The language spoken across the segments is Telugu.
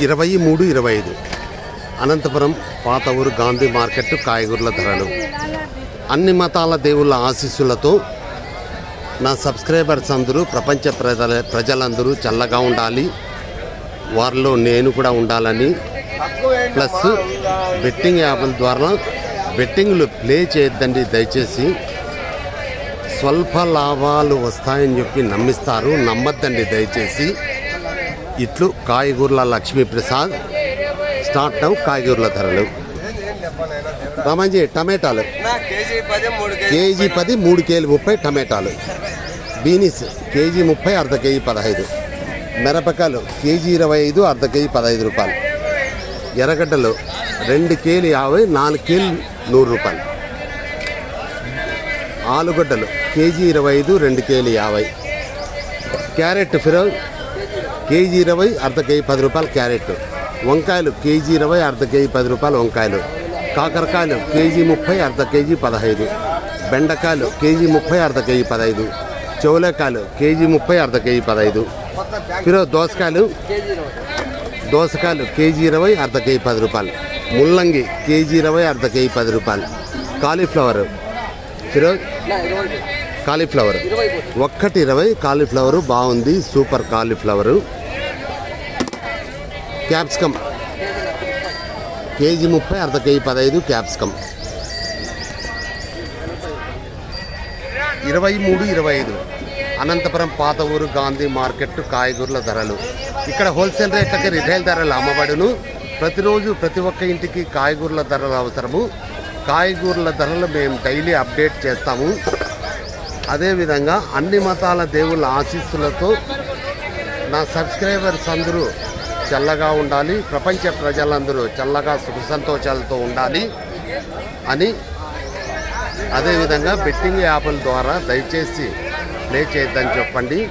ఇరవై మూడు ఇరవై ఐదు. అనంతపురం పాత ఊరు గాంధీ మార్కెట్ కాయగూరల ధరలు. అన్ని మతాల దేవుళ్ళ ఆశీస్సులతో నా సబ్స్క్రైబర్స్ అందరూ ప్రపంచ ప్రజల ప్రజలందరూ చల్లగా ఉండాలి. వారిలో నేను కూడా ఉండాలని. ప్లస్ బెట్టింగ్ యాప్ల ద్వారా బెట్టింగ్లు ప్లే చేయొద్దండి దయచేసి. స్వల్ప లాభాలు వస్తాయని చెప్పి నమ్మిస్తారు. నమ్మద్దండి దయచేసి. ఇట్లు కాయగూరల లక్ష్మీప్రసాద్ స్టార్ట్ అవు కాయగూరల ధరలు. రామాజీ టమాటాలు. కేజీ పది మూడు కేజీ ముప్పై టమాటాలు. బీనీస్ కేజీ ముప్పై అర్ధ కేజీ పదహైదు. మిరపకాయలు కేజీ ఇరవై ఐదు అర్ధ కేజీ పదహైదు రూపాయలు. ఎర్రగడ్డలు రెండు కేలు యాభై నాలుగు కేలు నూరు రూపాయలు. ఆలుగడ్డలు కేజీ ఇరవై ఐదు రెండు కేలు యాభై. క్యారెట్ ఫిరోజ్ కేజీ ఇరవై అర్ధ కేజీ పది రూపాయలు క్యారెట్. వంకాయలు కేజీ ఇరవై అర్ధ కేజీ పది రూపాయలు వంకాయలు. కాకరకాయలు కేజీ ముప్పై అర్ధ కేజీ పదహైదు. బెండకాయలు కేజీ ముప్పై అర్ధ కేజీ పదహైదు. చెవులకాయలు కేజీ ముప్పై అర్ధ కేజీ పదహైదు. ఫిరోజ్ దోసకాయలు దోసకాయలు కేజీ ఇరవై అర్ధ కేజీ పది రూపాయలు. ముల్లంగి కేజీ ఇరవై అర్ధ కేజీ పది రూపాయలు. కాలీఫ్లవర్. ఫిరోజ్ కాలీఫ్లవర్. ఒక్కటి ఇరవై కాలీఫ్లవర్ బాగుంది సూపర్ కాలీఫ్లవరు. క్యాప్సికమ్. కేజీ ముప్పై అర్ధ కేజీ పదహైదు క్యాప్సికమ్. ఇరవై మూడు ఇరవై ఐదు. అనంతపురం పాత ఊరు గాంధీ మార్కెట్ కాయగూరల ధరలు. ఇక్కడ హోల్సేల్ రేట్లకి రిటైల్ ధరలు అమ్మబడును. ప్రతిరోజు ప్రతి ఒక్క ఇంటికి కాయగూరల ధరలు అవసరము. కాయగూరల ధరలు మేము డైలీ అప్డేట్ చేస్తాము. అదేవిధంగా అన్ని మతాల దేవుళ్ళ ఆశీస్సులతో నా సబ్స్క్రైబర్స్ అందరూ చల్లగా ఉండాలి. ప్రపంచ ప్రజలందరూ చల్లగా సుఖ సంతోషాలతో ఉండాలి అని అదేవిధంగా బెట్టింగ్ యాప్ల ద్వారా దయచేసి ప్లే చేయొద్దని చెప్పండి.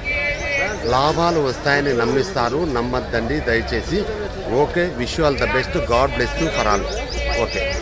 లాభాలు వస్తాయని నమ్మిస్తారు. నమ్మద్దండి. దయచేసి okay. Wish all the best. God bless you. For all. Okay.